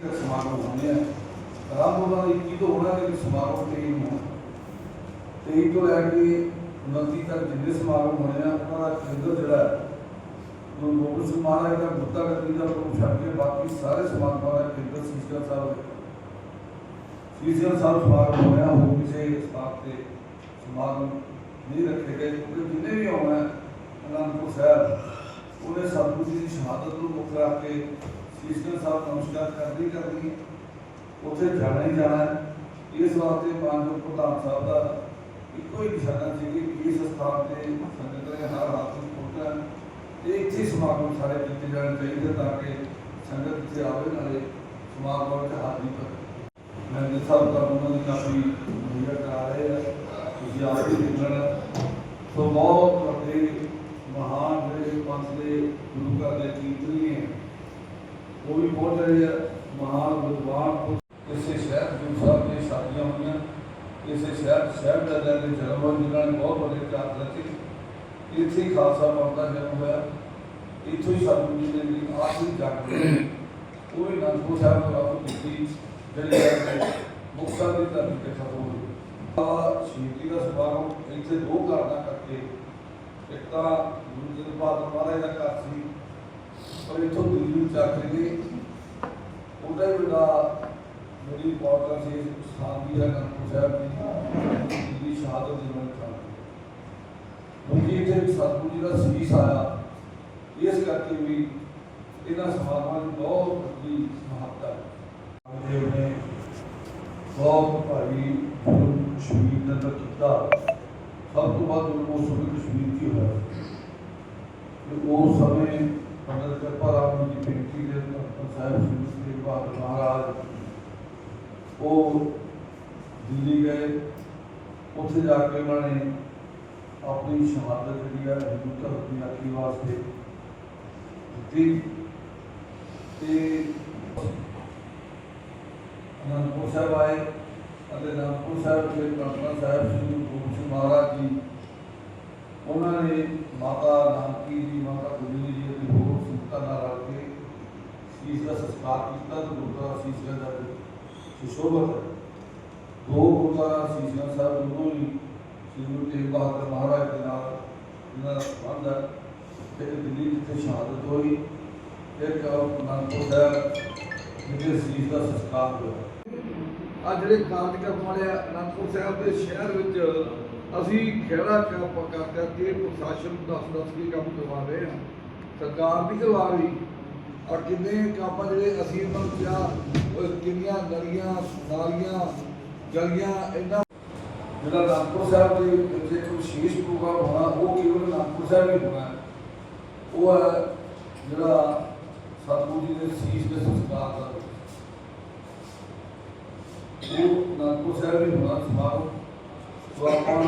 ਇੱਕ ਸਮਾਗਮ ਹੋਣੇ ਆ ਆਰੰਭ ਉਹਨਾਂ ਦਾ 21 ਤੋਂ ਹੋਣਾ ਕਿ ਸਮਾਗਮ 23 ਨੂੰ ਹੋਣਾ 23 ਤੋਂ ਲੈ ਕੇ 29 ਤੱਕ ਜਿੰਨੇ ਸਮਾਗਮ ਹੋਣੇ ਆ ਉਹਨਾਂ ਦਾ ਕੇਂਦਰ ਜਿਹੜਾ ਹੈ ਉਹ ਗੋਬਿੰਦ ਸਿੰਘ ਮਹਾਰਾਜ ਦਾ ਗੁੱਤਾ ਗੱਦੀ ਦਾ ਪ੍ਰਮੁੱਖ ਛੱਡ ਕੇ ਬਾਕੀ ਸਾਰੇ ਸਮਾਗਮਾਂ ਦਾ ਕੇਂਦਰ ਸੀਸਗੰਜ ਸਾਹਿਬ ਹੈ ਸੀਸਗੰਜ ਸਾਹਿਬ ਸਮਾਗਮ ਹੋਇਆ ਹੋਰ ਕਿਸੇ ਸਥਾਨ ਤੇ ਸਮਾਗਮ ਨਹੀਂ ਰੱਖੇ ਗਏ ਕਿਉਂਕਿ ਜਿੰਨੇ ਵੀ ਆਉਣਾ ਹੈ ਅਨੰਦਪੁਰ ਸਾਹਿਬ ਉਹਨੇ ਸਤਿਗੁਰੂ ਜੀ ਦੀ ਸ਼ਹਾਦਤ ਨੂੰ ਮੁੱਖ ਰੱਖ ਕੇ ਸੀਸਗੰਜ ਸਾਹਿਬ ਨਮਸਕਾਰ ਕਰਦੀ ਕਰਨੀ ਹੈ ਉੱਥੇ ਜਾਣਾ ਹੀ ਜਾਣਾ ਇਸ ਵਾਸਤੇ ਮਾਨਯੋਗ ਪ੍ਰਧਾਨ ਸਾਹਿਬ ਦਾ ਇੱਕੋ ਹੀ ਨਿਸ਼ਾਨਾ ਸੀ ਕਿ ਇਸ ਸਥਾਨ ਤੇ ਸੰਗਤ ਨੇ ਹਰ ਰਾਤ ਨੂੰ ਪਹੁੰਚਣਾ ਤੇ ਇੱਥੇ ਸਮਾਗਮ ਸਾਰੇ ਕੀਤੇ ਜਾਣੇ ਚਾਹੀਦੇ ਤਾਂ ਕਿ ਸੰਗਤ ਇੱਥੇ ਆਵੇ, ਨਾਲੇ ਸਮਾਗਮ ਵਿੱਚ ਹਾਜ਼ਰੀ ਭਰੇ। ਮੈਂ ਸਾਹਿਬ ਦਾ ਉਹਨਾਂ ਦੀ ਕਾਫੀ ਮੁਹੱਈਆ ਕਰਾ ਰਹੇ ਆ ਤੁਸੀਂ ਆਪ ਵੀ ਦੇਖਣਾ ਸੋ ਬਹੁਤ ਵੱਡੇ, ਮਹਾਨ ਜਿਹੜੇ ਪੰਥ ਦੇ ਗੁਰੂ ਘਰ ਦੇ ਕੀਰਤਨੀ ਹੈ। ਉਹ ਵੀ ਪਹੁੰਚ ਰਹੇ ਮਹਾਨ ਵਿਦਵਾਨ ਕਿਸੇ ਸ਼ਹਿਰ ਗੁਰੂ ਸਾਹਿਬ ਦੀਆਂ ਸ਼ਾਦੀਆਂ ਹੋਈਆਂ, ਕਿਸੇ ਸ਼ਹਿਰ ਸ਼ਹਿਰ ਦਾ ਦੇ ਜਨਮ ਹੋਇਆ ਜਿਨ੍ਹਾਂ ਨੇ ਬਹੁਤ ਵੱਡੇ ਚਾਰ ਰਚੇ ਇੱਥੇ ਖਾਲਸਾ ਪੰਥ ਦਾ ਜਨਮ ਹੋਇਆ। ਇੱਥੋਂ ਹੀ ਸਤਿਗੁਰੂ ਜੀ ਨੇ ਜਿਹੜੀ ਆਖਰੀ ਜੱਗ ਉਹ ਵੀ ਅਨੰਦਪੁਰ ਸਾਹਿਬ ਤੋਂ ਆਪ ਕੀਤੀ ਜਿਹੜੀ ਮੁਕਤਸਰ ਦੀ ਧਰਤੀ ਤੇ ਖਤਮ ਹੋਈ ਆ ਸ਼ਹੀਦੀ ਦਾ ਸਮਾਗਮ ਇੱਥੇ ਦੋ ਕਾਰਨਾਂ ਕਰਕੇ, ਇੱਕ ਤਾਂ ਗੁਰੂ ਜੀ ਦੇ ਬਹਾਦਰ ਮਹਾਰਾਜ ਦਾ ਘਰ ਸੀ ਪਰ ਇੱਥੋਂ ਦਿੱਲੀ ਨੂੰ ਚੱਕ ਉਹਦਾ ਹੀ ਵੱਡਾ ਮੇਰੀ ਇੰਪੋਰਟੈਂਸ ਇਸ ਸਥਾਨ ਦੀ ਹੈ ਅਨੰਦਪੁਰ ਸਾਹਿਬ ਦੀ। ਦੀ ਸ਼ਹਾਦਤ ਦੀ ਮਨ ਤਾਂ ਕਿਉਂਕਿ ਇੱਥੇ ਸਤਿਗੁਰੂ ਜੀ ਦਾ ਸੀਸ ਆਇਆ। ਇਸ ਕਰਕੇ ਵੀ ਇਹਨਾਂ ਸਮਾਗਮਾਂ ਦੀ ਬਹੁਤ ਵੱਡੀ ਮਹੱਤਤਾ ਹੈ। ਦੇਵ ਨੇ ਬਹੁਤ ਭਾਰੀ ਸ਼ਹੀਦ ਦਾ ਕੀਤਾ। ਸਭ ਤੋਂ ਵੱਧ ਜ਼ੁਲਮ ਉਸ ਸਮੇਂ ਕਸ਼ਮੀਰ ਹੋਇਆ। ਤੇ ਉਸ ਸਮੇਂ ਪੰਡਤ ਕਿਰਪਾ ਰਾਮ ਜੀ ਦੀ ਦੇ ਸਾਹਿਬ ਸ੍ਰੀ ਗੁਰੂ ਬਹਾਦਰ ਮਹਾਰਾਜ ਉਹ ਦਿੱਲੀ ਗਏ। ਉੱਥੇ ਜਾ ਕੇ ਉਹਨਾਂ ਨੇ ਆਪਣੀ ਸ਼ਹਾਦਤ ਜਿਹੜੀ ਹੈ ਹਿੰਦੂ ਧਰਮ ਦੀ ਰਾਖੀ ਵਾਸਤੇ ਦਿੱਤੀ। ਤੇ ਅਨੰਦਪੁਰ ਸਾਹਿਬ ਆਏ ਅਤੇ ਅਨੰਦਪੁਰ ਸਾਹਿਬ ਦੇ ਪ੍ਰਾਰਥਨਾ ਸਾਹਿਬ ਸ੍ਰੀ ਗੁਰੂ ਗੋਬਿੰਦ ਸਿੰਘ ਮਹਾਰਾਜ ਜੀ, ਉਹਨਾਂ ਨੇ ਮਾਤਾ ਨਾਨਕੀ ਜੀ ਮਾਤਾ ਗੁਜਰੀ ਜੀ ਅਤੇ ਹੋਰ ਸੰਤਾਂ ਨਾਲ ਰਲ ਕੇ ਸੀਸ ਕੀਤਾ ਤੇ ਗੁਰਦੁਆਰਾ ਸੀਸਗੰਜ ਦਾ ਸੁਸ਼ੋਭਤ ਹੈ। ਦੋ ਗੁਰਦੁਆਰਾ ਸੀਸਗੰਜ ਸਾਹਿਬ ਦੋਨੋਂ ਹੀ ਸ੍ਰੀ ਗੁਰੂ ਤੇਗ ਬਹਾਦਰ ਮਹਾਰਾਜ ਦੇ ਨਾਲ ਇਹਨਾਂ ਦਾ ਸੰਬੰਧ ਹੈ। ਇੱਕ ਦਿੱਲੀ ਜਿੱਥੇ ਸ਼ਹਾਦਤ ਹੋਈ ਇੱਕ ਅਨੰਦਪੁਰ ਸਾਹਿਬ ਜਿੱਥੇ ਸੀਸ ਦਾ ਸੰਸਕਾਰ ਹੋਇਆ। ਆ ਜਿਹੜੇ ਕਾਰਜਕਰਮ ਵਾਲੇ ਅਨੰਦਪੁਰ ਸਾਹਿਬ ਦੇ ਸ਼ਹਿਰ ਵਿੱਚ ਅਸੀਂ ਖੇੜਾ ਕਰ ਕਰਕੇ ਪ੍ਰਸ਼ਾਸਨ ਨੂੰ ਦੱਸ ਦੱਸ ਕੇ ਕੰਮ ਕਰਵਾ ਰਹੇ ਹਾਂ। ਸਰਕਾਰ ਨਹੀਂ ਕਰਵਾ ਰਹੀ। ਔਰ ਕਿੰਨੇ ਕੰਮ ਜਿਹੜੇ ਅਸੀਂ ਉਹਨਾਂ ਨੂੰ ਕਿਹਾ ਉਹ ਕਿੰਨੀਆਂ ਨਲੀਆਂ, ਨਾਲੀਆਂ ਗਲੀਆਂ ਇਹਨਾਂ ਜਿਹੜਾ ਅਨੰਦਪੁਰ ਸਾਹਿਬ ਦੇ ਵਿੱਚ ਇੱਕ ਵਿਸ਼ੇਸ਼ ਪ੍ਰੋਗਰਾਮ ਹੋਣਾ, ਉਹ ਕੇਵਲ ਅਨੰਦਪੁਰ ਸਾਹਿਬ ਹੀ ਹੋਣਾ ਹੈ। ਉਹ ਹੈ ਜਿਹੜਾ ਸਤਿਗੁਰੂ ਜੀ ਦੇ ਸੀਸ ਦੇ ਸੰਸਕਾਰ ਦਾ ਉਹ ਅਨੰਦਪੁਰ ਸਾਹਿਬ ਹੀ ਹੋਣਾ ਸਮਾਰੋਹ ਸੋ ਆਪਾਂ